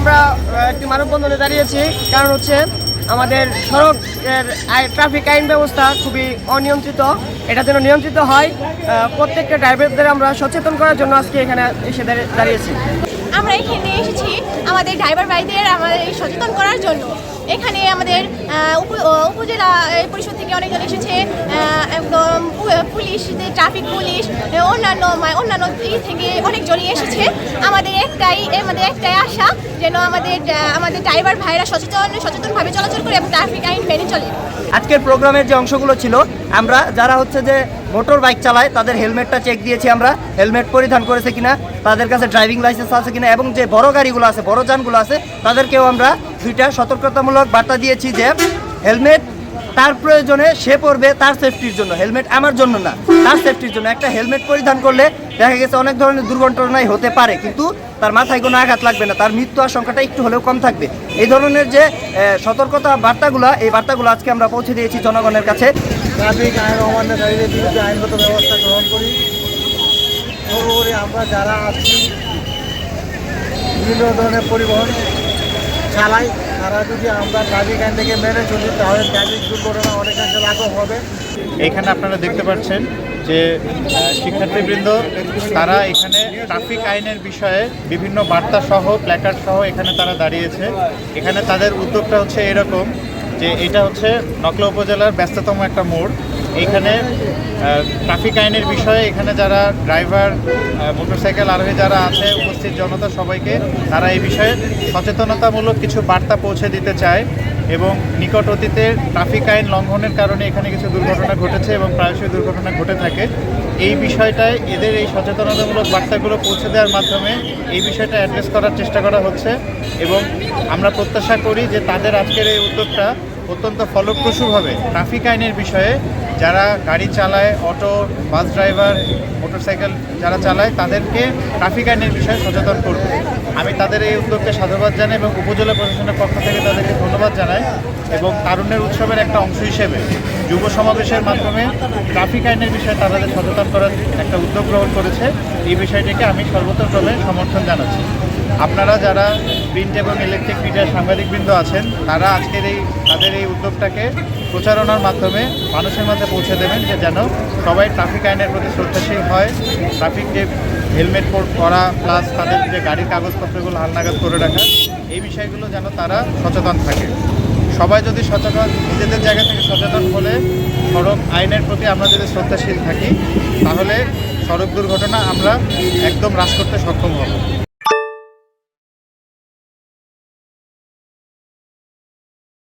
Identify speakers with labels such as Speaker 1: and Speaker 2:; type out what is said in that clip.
Speaker 1: আমরা একটি মানববন্ধনে দাঁড়িয়েছি। কারণ হচ্ছে আমাদের সড়কের ট্রাফিক আইন ব্যবস্থা খুবই অনিয়ন্ত্রিত। এটা যেন নিয়ন্ত্রিত হয় প্রত্যেকটা ড্রাইভারদের আমরা সচেতন করার জন্য আজকে এখানে এসে দাঁড়িয়ে- দাঁড়িয়েছি।
Speaker 2: আমরা এখানে এসেছি আমাদের ড্রাইভার ভাইদের আমাদের সচেতন করার জন্য। এখানে আমাদের উপ- উপজেলা পরিষদ থেকে অনেকজন এসেছে পুলিশ ট্রাফিক পুলিশ অন্যান্য মা- অন্যান্য ই থেকে অনেকজনই এসেছে। আমাদের একটাই আমাদের একটাই আশা যেন আমাদের আমাদের ড্রাইভার ভাইরা সচেতন, সচেতনভাবে চলাচল করে এবং ট্রাফিক আইন মেনে চলে।
Speaker 3: আজকের প্রোগ্রামের যে অংশগুলো ছিল, আমরা যারা হচ্ছে যে মোটর বাইক চালায়, তাদের হেলমেটটা চেক দিয়েছি আমরা। হেলমেট পরিধান করেছে কিনা, তাদের কাছে ড্রাইভিং লাইসেন্স আছে কিনা, এবং যে বড় গাড়িগুলো আছে, বড় যানগুলো আছে, তাদেরকেও আমরা দুইটা সতর্কতামূলক বার্তা দিয়েছি যে হেলমেট তার প্রয়োজনে সে পড়বে তার সেফটির জন্য হেলমেট আমার জন্য না। তার সেফটির জন্য একটা হেলমেট পরিধান করলে দেখা গেছে অনেক ধরনের দুর্ঘটনাই হতে পারে, কিন্তু তার মাথায় কোনো আঘাত লাগবে না, তার মৃত্যু আশঙ্কাটা একটু হলেও কম থাকবে। এই ধরনের যে সতর্কতা বার্তাগুলো, এই বার্তাগুলো আজকে আমরা পৌঁছে দিয়েছি জনগণের কাছে।
Speaker 4: আইনগত ব্যবস্থা গ্রহণ করি। আমরা যারা আছি, বিভিন্ন ধরনের পরিবহন চালাই তারা যদি আমরা ট্রাফিক আইন থেকে মেনে চলি, তাহলে ট্রাফিক দুর্ঘটনা অনেকাংশে লাঘব হবে।
Speaker 5: এখানে আপনারা দেখতে পাচ্ছেন যে শিক্ষার্থীবৃন্দ, তারা এখানে ট্রাফিক আইনের বিষয়ে বিভিন্ন বার্তা সহ, প্ল্যাকার্ড সহ এখানে তারা দাঁড়িয়েছে। এখানে তাদের উদ্যোগটা হচ্ছে এরকম যে, এটা হচ্ছে নকলা উপজেলার ব্যস্ততম একটা মোড়। এখানে ট্রাফিক আইনের বিষয়ে এখানে যারা ড্রাইভার মোটরসাইকেল আরোহী যারা আছে, উপস্থিত জনতা সবাইকে, তারা এই বিষয়ে সচেতনতামূলক কিছু বার্তা পৌঁছে দিতে চায় এবং নিকট অতীতে ট্রাফিক আইন লঙ্ঘনের কারণে এখানে কিছু দুর্ঘটনা ঘটেছে এবং প্রায়শই দুর্ঘটনা ঘটে থাকে। এই বিষয়টায় এদের এই সচেতনতামূলক বার্তাগুলো পৌঁছে দেওয়ার মাধ্যমে এই বিষয়টা অ্যাড্রেস করার চেষ্টা করা হচ্ছে এবং আমরা প্রত্যাশা করি যে তাদের আজকের এই উদ্যোগটা অত্যন্ত ফলপ্রসূভাবে ট্রাফিক আইনের বিষয়ে যারা গাড়ি চালায়, অটো, বাস ড্রাইভার, মোটরসাইকেল যারা চালায়, তাদেরকে ট্রাফিক আইনের বিষয়ে সচেতন করবে আমি তাদের এই উদ্যোগকে সাধুবাদ জানাই এবং উপজেলা প্রশাসনের পক্ষ থেকে তাদেরকে ধন্যবাদ জানাই এবং তারুণ্যের উৎসবের একটা অংশ হিসেবে যুব সমাবেশের মাধ্যমে ট্রাফিক আইনের বিষয়ে তাদের সচেতন করার একটা উদ্যোগ গ্রহণ করেছে। এই বিষয়টিকে আমি সর্বতভাবে সমর্থন জানাচ্ছি। আপনারা যারা প্রিন্ট এবং ইলেকট্রিক মিডিয়ার সাংবাদিকবৃন্দ আছেন, তারা আজকের এই, তাদের এই উদ্যোগটাকে প্রচারণার মাধ্যমে মানুষের মাঝে পৌঁছে দেবেন যে যেন সবাই ট্রাফিক আইনের প্রতি শ্রদ্ধাশীল হয় ট্রাফিক যে হেলমেট পরা প্লাস তাদের যে গাড়ির কাগজপত্রগুলো হালনাগাদ করে রাখা, এই বিষয়গুলো যেন তারা সচেতন থাকে। সবাই যদি সচেতন, নিজেদের জায়গা থেকে সচেতন হলে সড়ক আইনের প্রতি আমরা যদি শ্রদ্ধাশীল থাকি, তাহলে সড়ক দুর্ঘটনা আমরা একদম হ্রাস করতে সক্ষম হব।